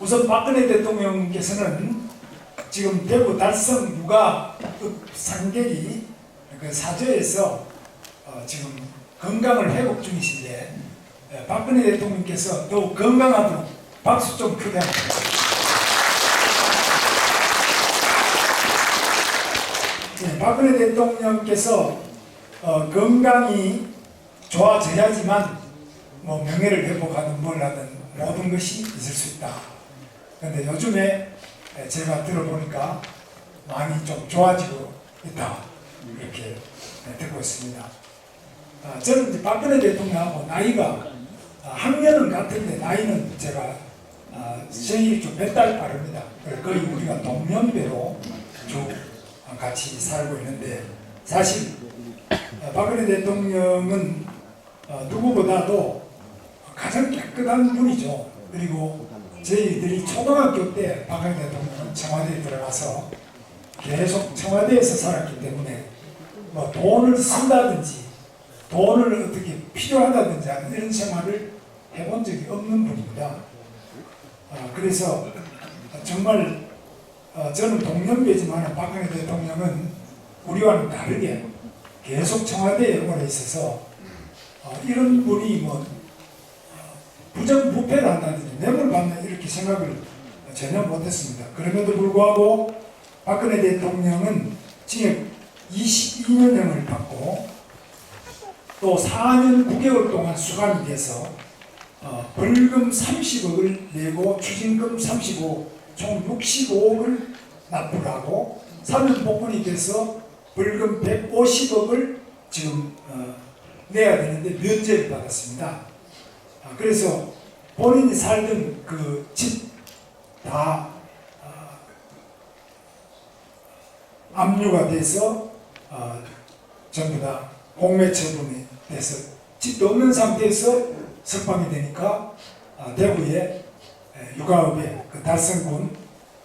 우선 박근혜 대통령께서는 지금 대구 달성 육아읍 상계리 그 사저에서 어, 지금 건강을 회복 중이신데 예, 박근혜 대통령께서 더욱 건강하도록 박수 좀 크게 주세요. 네, 박근혜 대통령께서 어, 건강이 좋아져야지만 뭐 명예를 회복하든 뭘 하든 모든 것이 있을 수 있다. 그런데 요즘에 제가 들어보니까 많이 좀 좋아지고 있다. 이렇게 듣고 있습니다. 아, 저는 박근혜 대통령하고 나이가 아, 학년은 같은데 나이는 제가 아, 생일이 좀몇 달 빠릅니다. 거의 우리가 동년배로 쭉 같이 살고 있는데 사실 아, 박근혜 대통령은 어, 누구보다도 가장 깨끗한 분이죠. 그리고 저희들이 초등학교 때 박근혜 대통령은 청와대에 들어가서 계속 청와대에서 살았기 때문에 뭐 돈을 쓴다든지 돈을 어떻게 필요하다든지 하는 이런 생활을 해본 적이 없는 분입니다. 아, 그래서 정말 어, 저는 동년배지만 박근혜 대통령은 우리와는 다르게 계속 청와대에 오래 있어서 어, 이런 분이 뭐 어, 부정부패를 한다든지 뇌물 받는 이렇게 생각을 전혀 못했습니다. 그럼에도 불구하고 박근혜 대통령은 징역 22년형을 받고 또 4년 9개월 동안 수감이 돼서 어, 벌금 30억을 내고 추징금 35, 총 65억을 납부를 하고 사면 복권이 돼서 벌금 150억을 지금 어, 내야 되는데 면제를 받았습니다. 아, 그래서 본인이 살던 그 집다 아, 압류가 돼서 어, 전부 다 공매 처분이 돼서 집도 없는 상태에서 석방이 되니까 아, 대구의 에, 육아읍의 그 달성군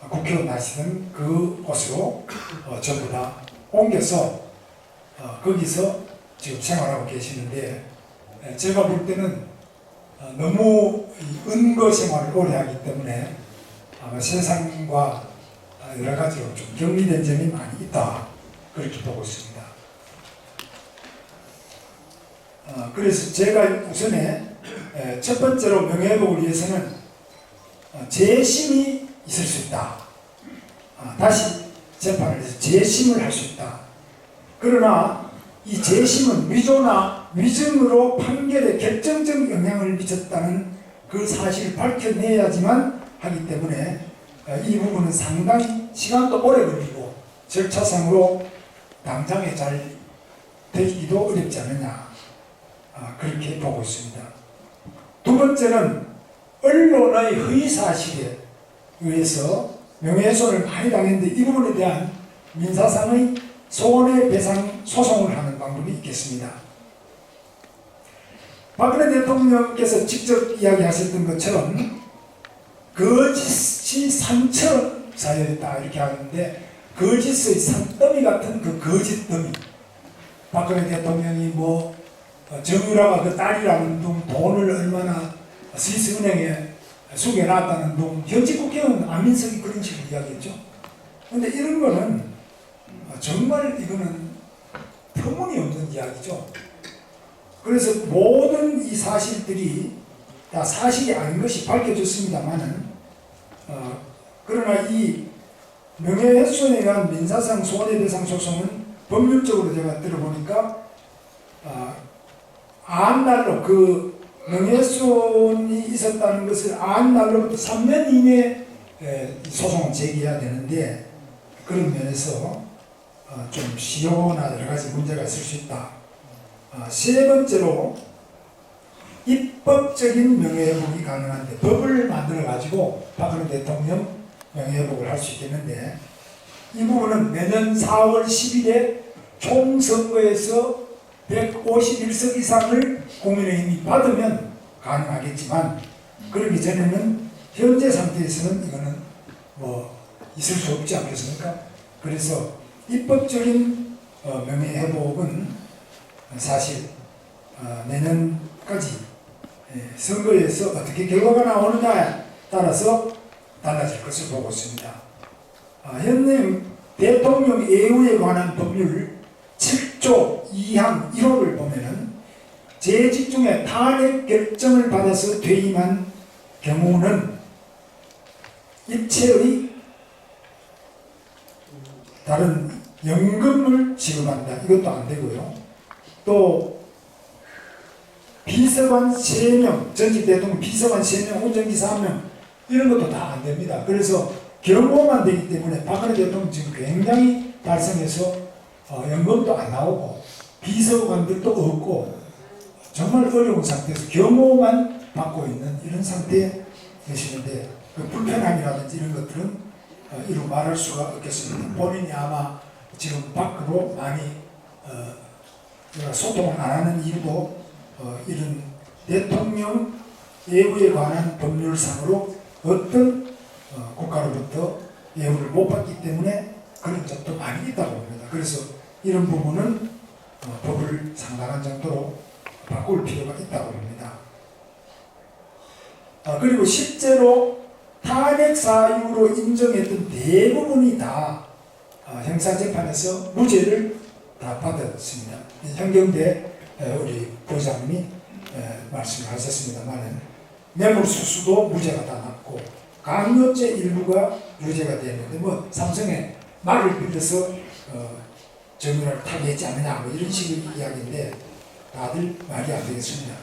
국회의원 하시던 그 곳으로 어, 전부 다 옮겨서 어, 거기서 지금 생활하고 계시는데 에, 제가 볼 때는 어, 너무 이 은거 생활을 오래 하기 때문에 아마 세상과 아, 여러 가지로 좀 격리된 점이 많이 있다 그렇게 보고 있습니다. 어, 그래서 제가 우선에 에, 첫 번째로 명예회복을 위해서는 어, 재심이 있을 수 있다. 아, 다시 재판을 해서 재심을 할 수 있다. 그러나 이 재심은 위조나 위증으로 판결에 결정적 영향을 미쳤다는 그 사실을 밝혀내야지만 하기 때문에 어, 이 부분은 상당히 시간도 오래 걸리고 절차상으로 당장에 잘 되기도 어렵지 않느냐 아, 그렇게 보고 있습니다. 두 번째는 언론의 허위 사실에 의해서 명예훼손을 많이 당했는데 이 부분에 대한 민사상의 손해배상 소송을 하는 방법이 있겠습니다. 박근혜 대통령께서 직접 이야기하셨던 것처럼 거짓이 산처럼 쌓여있다 이렇게 하는데 거짓의 산더미 같은 그 거짓더미 박근혜 대통령이 뭐 어, 정유라가 그 딸이라는 둥 돈을 얼마나 스위스은행에 숨겨놨다는 둥 현직 국회의원 안민석이 그런 식으로 이야기했죠. 근데 이런 거는 어, 정말 이거는 터무니없는 이야기죠. 그래서 모든 이 사실들이 다 사실이 아닌 것이 밝혀졌습니다만은 어, 그러나 이 명예훼손에 의한 민사상 손해배상 소송은 법률적으로 제가 들어보니까 어, 안 날로 그 명예훼손이 있었다는 것을 안 날로부터 3년 이내에 에, 이 소송을 제기해야 되는데 그런 면에서 어, 좀 시효나 여러 가지 문제가 있을 수 있다. 아, 세 번째로 입법적인 명예회복이 가능한데 법을 만들어 가지고 박근혜 대통령 명예회복을 할 수 있겠는데 이 부분은 내년 4월 10일에 총선거에서 151석 이상을 국민의힘이 받으면 가능하겠지만 그러기 전에는 현재 상태에서는 이거는 뭐 있을 수 없지 않겠습니까? 그래서 입법적인 어, 명예회복은 사실 어, 내년까지 예, 선거에서 어떻게 결과가 나오느냐에 따라서 달라질 것을 보고 있습니다. 아, 현재 대통령 예우에 관한 법률 7조 2항 1호를 보면은 재직 중에 탄핵 결정을 받아서 퇴임한 경우는 일체의 다른 연금을 지급한다. 이것도 안 되고요. 또 비서관 3명, 전직 대통령 비서관 3명, 운전기사 1명 이런 것도 다 안 됩니다. 그래서 경호만 되기 때문에 박근혜 대통령 지금 굉장히 달성해서 어, 연금도 안 나오고 비서관들도 없고 정말 어려운 상태에서 경호만 받고 있는 이런 상태에 계시는데 그 불편함이라든지 이런 것들은 어, 이루 말할 수가 없겠습니다. 본인이 아마 지금 밖으로 많이 어, 소통을 안 하는 이유도 어, 이런 대통령 예우에 관한 법률상으로 어떤 어, 국가로부터 예우를 못 받기 때문에 그런 점도 많이 있다고 봅니다. 그래서 이런 부분은 어, 법을 상당한 정도로 바꿀 필요가 있다고 봅니다. 아, 그리고 실제로 탄핵 사유로 인정했던 대부분이 다 아, 형사재판에서 무죄를 다 받았습니다. 현경대 에, 우리 부장님이 에, 말씀을 하셨습니다만 뇌물수수도 무죄가 다 났고 강요죄 일부가 유죄가 됐는데 뭐 삼성의 말을 빌려서 어, 정의를 타개했지 않느냐 뭐 이런 식의 이야기인데 다들 말이 안 되겠습니다.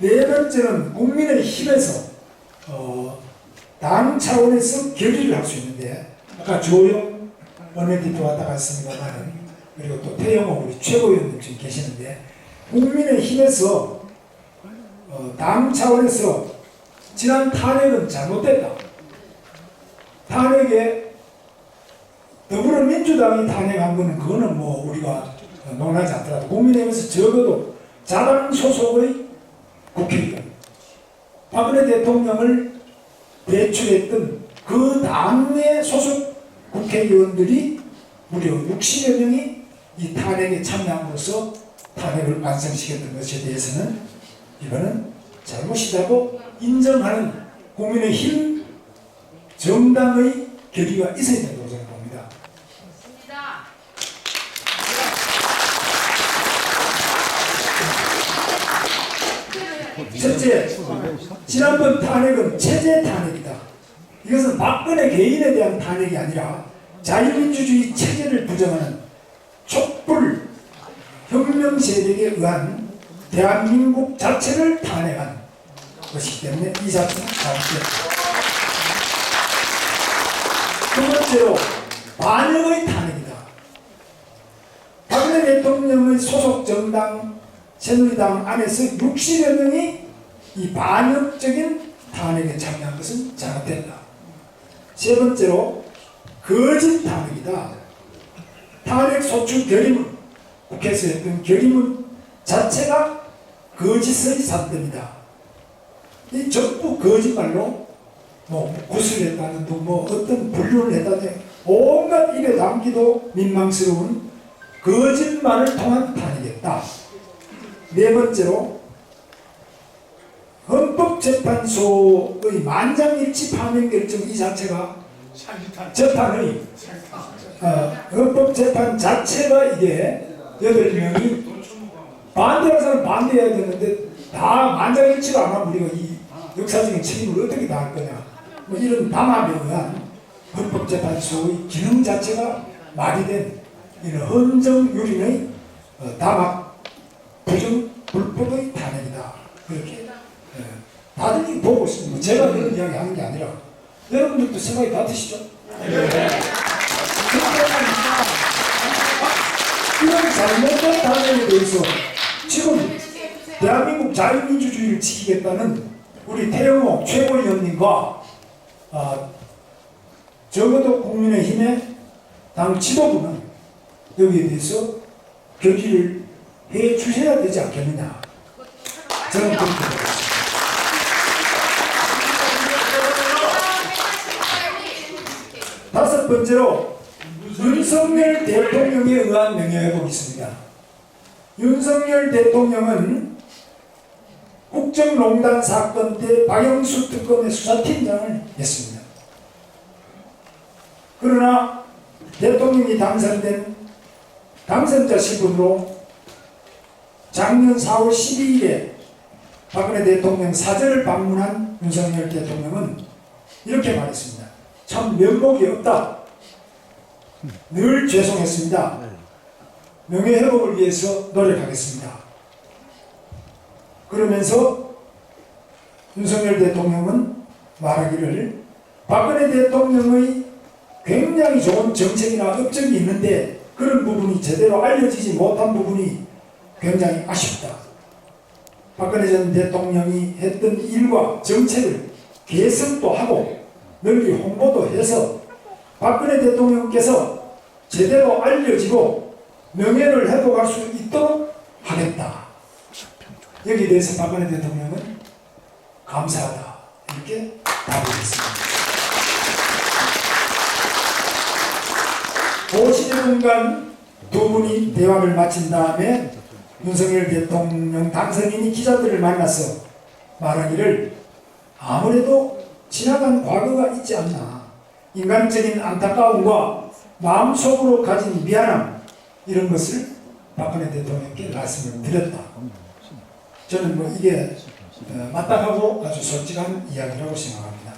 네 번째는 국민의 힘에서 어, 당 차원에서 결의를 할 수 있는데 아까 조영 원내대표 왔다 갔습니다만은 그리고 또 태영호 우리 최고위원님 지금 계시는데 국민의 힘에서 어, 당 차원에서 지난 탄핵은 잘못됐다. 탄핵에 더불어민주당이 탄핵한 거는 그거는 뭐 우리가 논하지 않더라도 국민의힘에서 적어도 자당 소속의 국회의원 박근혜 대통령을 배출했던 그 당의 소속 국회의원들이 무려 60여 명이 이 탄핵에 참여함으로써 탄핵을 완성시켰던 것에 대해서는 이거는 잘못이라고 인정하는 국민의힘 정당의 결의가 있어야 된다고 저는 봅니다. 맞습니다. 첫째, 지난번 탄핵은 체제 탄핵이다. 이것은 박근혜 개인에 대한 탄핵이 아니라 자유민주주의 체제를 부정하는 촛불 혁명 세력에 의한 대한민국 자체를 탄핵한 것이기 때문에 이 자체는 잘못됐다. 두 번째로 반역의 탄핵이다. 박근혜 대통령의 소속 정당 새누리당 안에서 60여 명이 이 반역적인 탄핵에 참여한 것은 잘못됐다. 세 번째로 거짓 탄핵이다. 탄핵 소추 결의문 국회에서 했던 결의문 자체가 거짓의 산더미다. 이 전부 거짓말로 뭐 구술했다는 둥뭐 어떤 분류를 했다는 온갖 입에 담기도 민망스러운 거짓말을 통한 탄핵이었다. 네 번째로 헌법재판소의 만장일치 파면 결정 이 자체가 재판의 어, 헌법재판 자체가 이게 여덟 명이 반대하는 사람 반대해야 되는데 다 만장일치로 안 하면 우리가 이 역사적인 책임을 어떻게 다할 거냐. 뭐 이런 담합에 의한 헌법재판소의 기능 자체가 말이 된 이런 헌정유린의 어, 담합 부정 불법의 탄핵이다. 그렇게 예, 다들 보고 있습니다. 제가 그런 이야기 하는 게 아니라 여러분들도 생각이 같으시죠? 이런 잘못된 탄핵에 대해서 지금 대한민국 자유민주주의를 지키겠다는 우리 태영호 최고위원님과 아, 적어도 국민의힘의 당 지도부는 여기에 대해서 결의를 해 주셔야 되지 않겠느냐 저는 그렇게 보겠습니다. 다섯 번째로 윤석열 대통령에 의한 명예회복이 있습니다. 윤석열 대통령은 국정농단 사건 때 박영수 특검의 수사팀장을 했습니다. 그러나 대통령이 당선된 당선자 신분으로 작년 4월 12일에 박근혜 대통령 사저를 방문한 윤석열 대통령은 이렇게 말했습니다. 참 면목이 없다. 늘 죄송했습니다. 명예 회복을 위해서 노력하겠습니다. 그러면서 윤석열 대통령은 말하기를 박근혜 대통령의 굉장히 좋은 정책이나 업적이 있는데 그런 부분이 제대로 알려지지 못한 부분이 굉장히 아쉽다. 박근혜 전 대통령이 했던 일과 정책을 개선도 하고 널리 홍보도 해서 박근혜 대통령께서 제대로 알려지고 명예를 회복할 수 있도록 하겠다. 여기에 대해서 박근혜 대통령은 감사하다. 이렇게 답을 했습니다. 50분간 두 분이 대화를 마친 다음에 윤석열 대통령 당선인이 기자들을 만나서 말하기를 아무래도 지나간 과거가 있지 않나 인간적인 안타까움과 마음속으로 가진 미안함 이런 것을 박근혜 대통령께 말씀을 드렸다. 저는 뭐 이게 어, 마땅하고 아주 솔직한 이야기라고 생각합니다.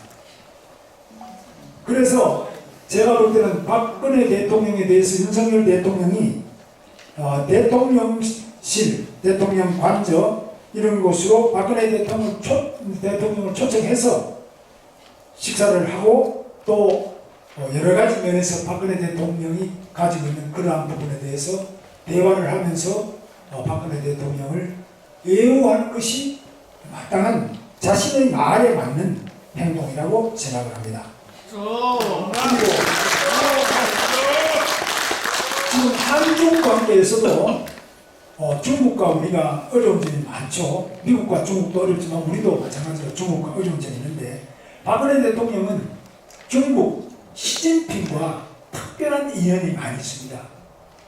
그래서 제가 볼 때는 박근혜 대통령에 대해서 윤석열 대통령이 어, 대통령실, 대통령 관저 이런 곳으로 박근혜 대통령 초, 대통령을 초청해서 식사를 하고 또 어, 여러 가지 면에서 박근혜 대통령이 가지고 있는 그러한 부분에 대해서 대화를 하면서 어, 박근혜 대통령을 애호하는 것이 마땅한 자신의 말에 맞는 행동이라고 생각을 합니다. 그리고 지금 한중 관계에서도 어, 중국과 우리가 어려운 점이 많죠. 미국과 중국도 어렵지만 우리도 마찬가지로 중국과 어려운 점이 있는데 박근혜 대통령은 중국 시진핑과 특별한 인연이 많이 있습니다.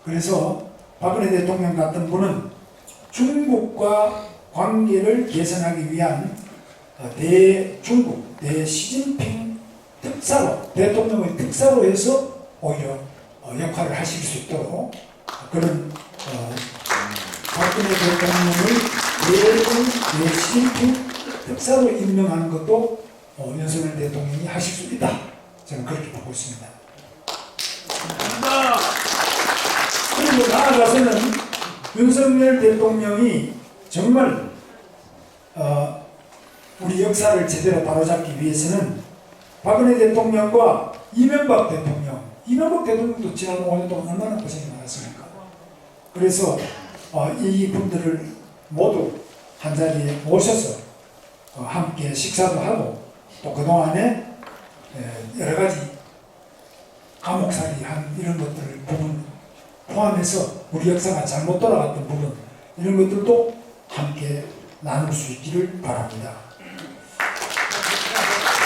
그래서 박근혜 대통령 같은 분은 중국과 관계를 개선하기 위한 어, 대중국, 대시진핑 특사로 대통령의 특사로 해서 오히려 어, 역할을 하실 수 있도록 그런 어, 박근혜 대통령을 대중 대시진핑 특사로 임명하는 것도 어, 윤석열 대통령이 하실 수 있다. 저는 그렇게 보고 있습니다. 그리고 나아가서는 윤석열 대통령이 정말 어, 우리 역사를 제대로 바로잡기 위해서는 박근혜 대통령과 이명박 대통령, 이명박 대통령도 지난 5년 동안 얼마나 고생이 많았습니까? 그래서 어, 이 분들을 모두 한 자리에 모셔서 어, 함께 식사도 하고 또 그동안에 에, 여러 가지 감옥살이 한 이런 것들 부분 포함해서 우리 역사가 잘못 돌아갔던 부분 이런 것들도 함께 나눌 수 있기를 바랍니다.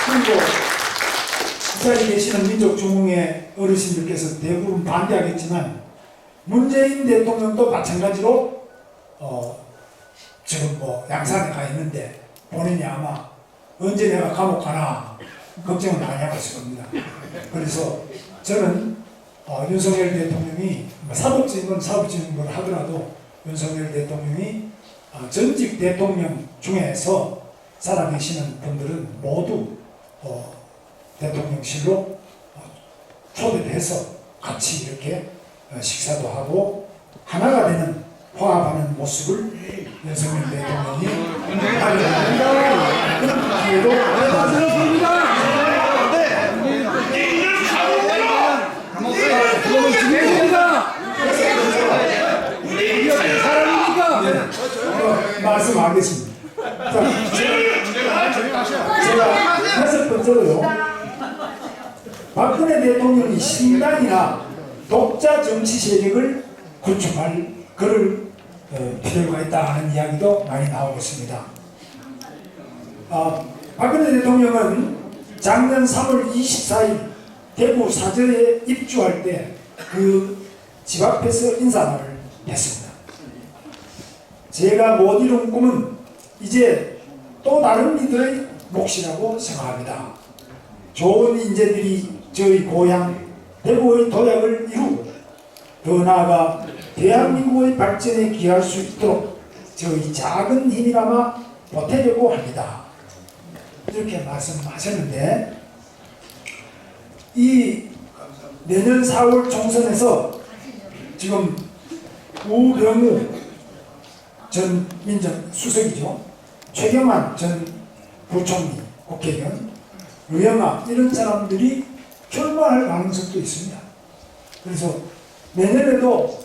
그리고 이 자리에 계시는 민족 중흥회 어르신들께서 대부분 반대하겠지만 문재인 대통령도 마찬가지로 어, 지금 뭐 양산에 가 있는데 본인이 아마 언제 내가 감옥 가나 걱정을 많이 하고 있을 겁니다. 그래서 저는 어, 윤석열 대통령이 뭐건 사법적인 걸 하더라도 윤석열 대통령이 어, 전직 대통령 중에서 살아계시는 분들은 모두 어, 대통령실로 어, 초대를 해서 같이 이렇게 어, 식사도 하고 하나가 되는 화합하는 모습을 윤석열 대통령이 하려는 그런 기회로 그거는 중요합니다. 우리 사람이니까. 어, 말씀하겠습니다. 자, 제가 다섯 번째로요. 박근혜 대통령이 신당이나 독자 정치 세력을 구축할 그럴 어, 필요가 있다 하는 이야기도 많이 나오고 있습니다. 아, 박근혜 대통령은 작년 3월 24일 대구 사저에 입주할 때 그 집 앞에서 인사말을 했습니다. 제가 못 이룬 꿈은 이제 또 다른 이들의 몫이라고 생각합니다. 좋은 인재들이 저희 고향 대구의 도약을 이루고 더 나아가 대한민국의 발전에 기할 수 있도록 저희 작은 힘이나마 보태려고 합니다. 이렇게 말씀하셨는데 이 내년 4월 총선에서 지금 우병우 전 민정 수석이죠. 최경환 전 부총리 국회의원 유영아 이런 사람들이 출마할 가능성도 있습니다. 그래서 내년에도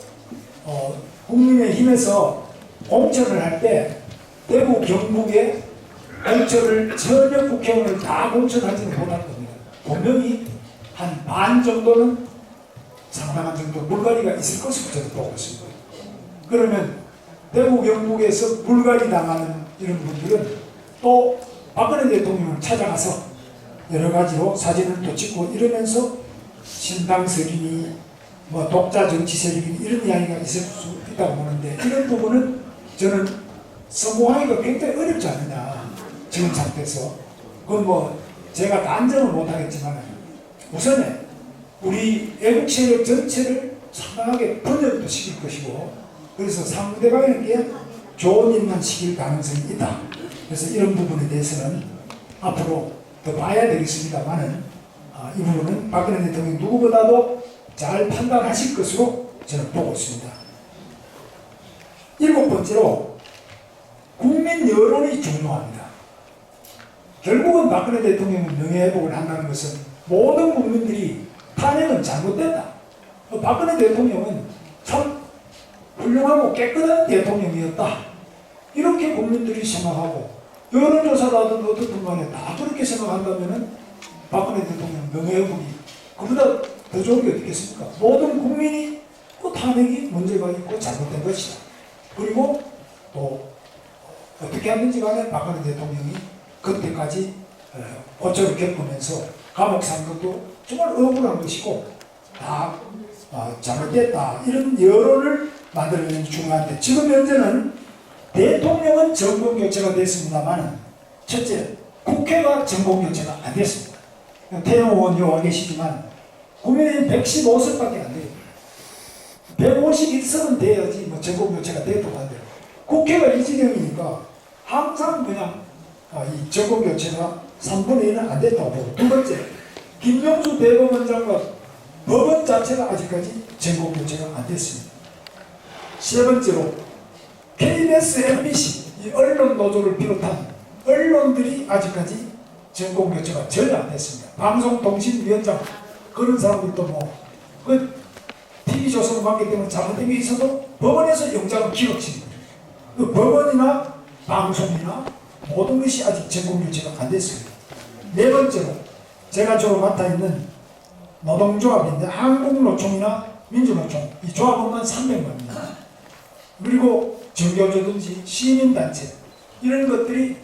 어, 국민의힘에서 공천을 할 때 대구 경북에 공천을 전혀 국회의원을 다 공천하지는 못할 겁니다. 분명히 한 반 정도는 상당한 정도 물갈이가 있을 것으로 저는 보고 있습니다. 그러면 대구 경북에서 물갈이 당하는 이런 분들은 또 박근혜 대통령을 찾아가서 여러 가지로 사진을 또 찍고 이러면서 신당 세력이 뭐 독자 정치 세력이 이런 이야기가 있을 수 있다고 보는데 이런 부분은 저는 성공하기가 굉장히 어렵지 않느냐 지금 상태에서. 그건 뭐 제가 단정을 못하겠지만 우선에 우리 애국 세력 전체를 상당하게 분열도 시킬 것이고 그래서 상대방에게 좋은 일만 시킬 가능성이 있다. 그래서 이런 부분에 대해서는 앞으로 더 봐야 되겠습니다만은 아, 이 부분은 박근혜 대통령 누구보다도 잘 판단하실 것으로 저는 보고 있습니다. 일곱 번째로 국민 여론이 중요합니다. 결국은 박근혜 대통령은 명예회복을 한다는 것은 모든 국민들이 탄핵은 잘못됐다. 어, 박근혜 대통령은 참 훌륭하고 깨끗한 대통령이었다. 이렇게 국민들이 생각하고 여론조사도 하든 어떻든 간에 다 그렇게 생각한다면은 박근혜 대통령 명예회복이 그보다 더 좋은 게 어떻겠습니까? 모든 국민이 그 탄핵이 문제가 있고 잘못된 것이다. 그리고 또 어떻게 하든지 간에 박근혜 대통령이 그때까지 어, 고초를 겪으면서 감옥 산 것도 정말 억울한 것이고 다 어, 잘못됐다 이런 여론을 만들어내는 게 중요한데 지금 현재는 대통령은 정권 교체가 됐습니다만 첫째 국회가 정권 교체가 안 됐습니다. 태영 의원 여와 계시지만 국민의힘 115석밖에 안 돼요. 151석은 돼야지 뭐 정권 교체가 돼도 안 돼요. 국회가 이 지경이니까 항상 그냥 아, 이 정권 교체가 3분의 1은 안 됐다고 보고 두 번째 김명수 대법원장과 법원 자체가 아직까지 정권 교체가 안 됐습니다. 세 번째로 KBS, MBC 이 언론 노조를 비롯한 언론들이 아직까지 정권 교체가 전혀 안 됐습니다. 방송통신위원장 그런 사람들도 뭐그 TV조선 관계 때문에 잘못된 게 있어도 법원에서 영장을 기록시킵니다. 그 법원이나 방송이나 모든 것이 아직 정권 교체가 안 됐습니다. 네 번째로 제가 주로 맡아 있는 노동조합인데 한국노총이나 민주노총 이 조합원만 300만입니다. 그리고 정교조든지 시민단체 이런 것들이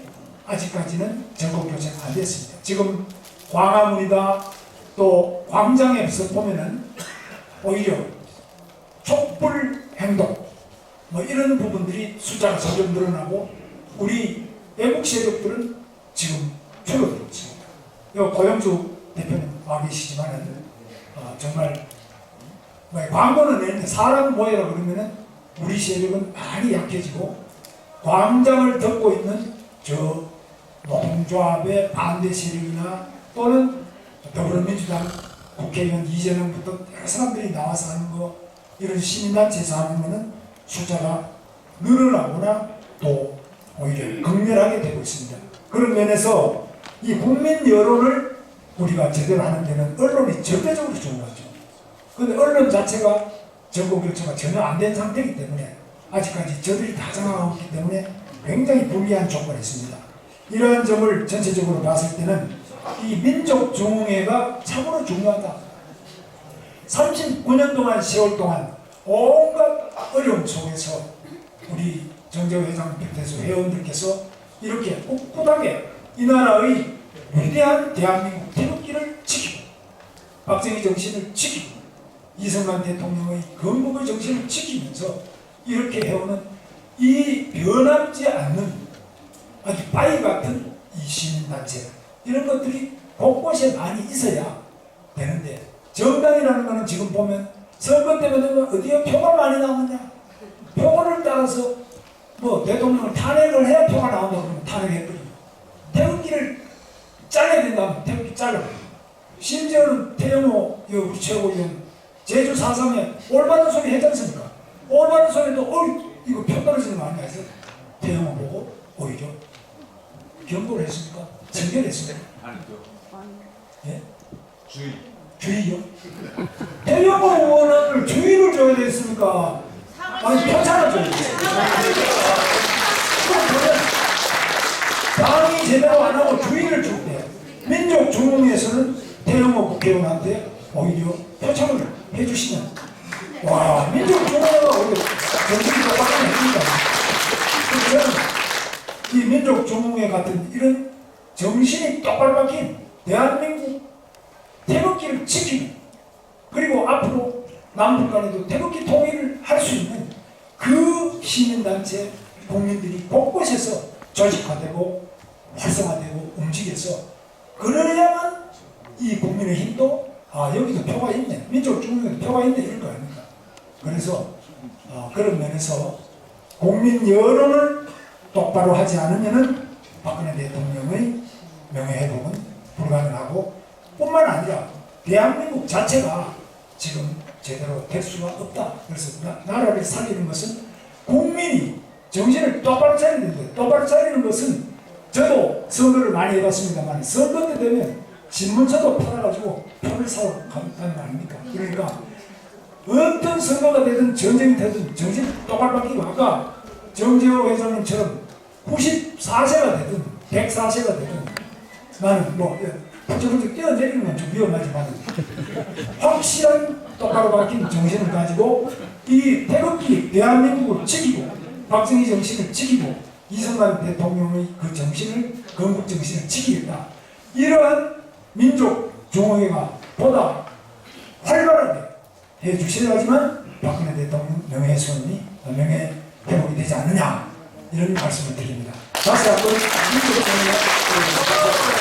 아직까지는 정권 교체가 안 됐습니다. 지금 광화문이다 또 광장에서 보면은 오히려 촛불 행동 뭐 이런 부분들이 숫자가 점점 늘어나고 우리 애국 세력들은 지금 줄어들고 있습니다. 요 고영주 대표님 와 계시지만은 어, 정말 뭐 광고는 내는데 사람 모여라 그러면은 우리 세력은 많이 약해지고 광장을 덮고 있는 저 노동조합의 반대 세력이나 또는 더불어민주당 국회의원 이재명부터 여러 사람들이 나와서 하는 거 이런 시민단체에서 하는 거는 숫자가 늘어나거나 또 오히려 극렬하게 되고 있습니다. 그런 면에서 이 국민 여론을 우리가 제대로 하는 데는 언론이 절대적으로 중요하죠. 근데 언론 자체가 정보 교체가 전혀 안 된 상태이기 때문에 아직까지 저들이 다 장악하고 있기 때문에 굉장히 불리한 조건이 있습니다. 이러한 점을 전체적으로 봤을 때는 이 민족 중흥회가 참으로 중요하다. 39년 동안 세월 동안 온갖 어려움 속에서 우리 정재호 회장 비롯해서 회원들께서 이렇게 꿋꿋하게 이 나라의 위대한 대한민국 태극기를 지키고 박정희 정신을 지키고 이승만 대통령의 건국의 정신을 지키면서 이렇게 해오는 이 변함지 않는 아주 빠이 같은 이 시민단체 이런 것들이 곳곳에 많이 있어야 되는데 정당이라는 거는 지금 보면 선거 때문에 어디에 표가 많이 나오느냐. 표를 따라서 뭐 대통령을 탄핵을 해야 표가 나온다 그러면 탄핵해버리고 태극기를 잘라야 된다면 태극기 잘라버리고. 심지어는 태영호 이 우리 최고위원 제주 4.3에 올바른 소리 했지 않습니까? 올바른 소리도 어 이거 표 떨어지는 거 아니야 해서 태영호 보고 오히려 경고를 했습니까? 정결했습니까? 예? 주의. 주의요? 태영호 의원을 주의를 줘야 됐습니까? 아니 표창을 줘야. 당이 제대로 안 하고 주의를 줄 때 민족 중흥에서는 태영호 국회의원한테 오히려 표창을 해주시면 와 민족 중흥회가 오히려 정신이 똑바로 해준다. 그래서 이 민족 중흥회 같은 이런 정신이 똑바로 박힌 대한민국 태극기를 지키고 그리고 앞으로 남북 간에도 태극기 통일을 할 수 있는 그 시민단체 국민들이 곳곳에서 조직화되고 활성화되고 움직여서 그래야만 이 국민의 힘도 아 여기도 표가 있네. 민족 중흥에도 표가 있네. 이런 거 아닙니까? 그래서 어, 그런 면에서 국민 여론을 똑바로 하지 않으면은 박근혜 대통령의 명예회복은 불가능하고 뿐만 아니라 대한민국 자체가 지금 제대로 될 수가 없다. 그래서 나, 나라를 살리는 것은 국민이 정신을 똑바로 차려야 되는데 똑바로 차리는 것은 저도 선거를 많이 해봤습니다만 선거 때 되면 신문서도 팔아가지고 표를 사러 간다는 거 아닙니까? 그러니까 어떤 선거가 되든 전쟁이 되든 정신 똑바로 아까 정재호 회장님처럼 94세가 되든 104세가 되든 나는 뭐 부쩍부쩍 뛰어내리는 건 좀 위험하지만 확실한 똑바로 박힌 정신을 가지고 이 태극기 대한민국을 지키고 박정희 정신을 지키고 이승만 대통령의 그 정신을 건국 정신을 지키겠다 이러한 민족 중흥회가 보다 활발하게 해 주셔야지만 박근혜 대통령 명예훼손이 명예 회복이 되지 않느냐 이런 말씀을 드립니다. 다시 한번 민족 중흥회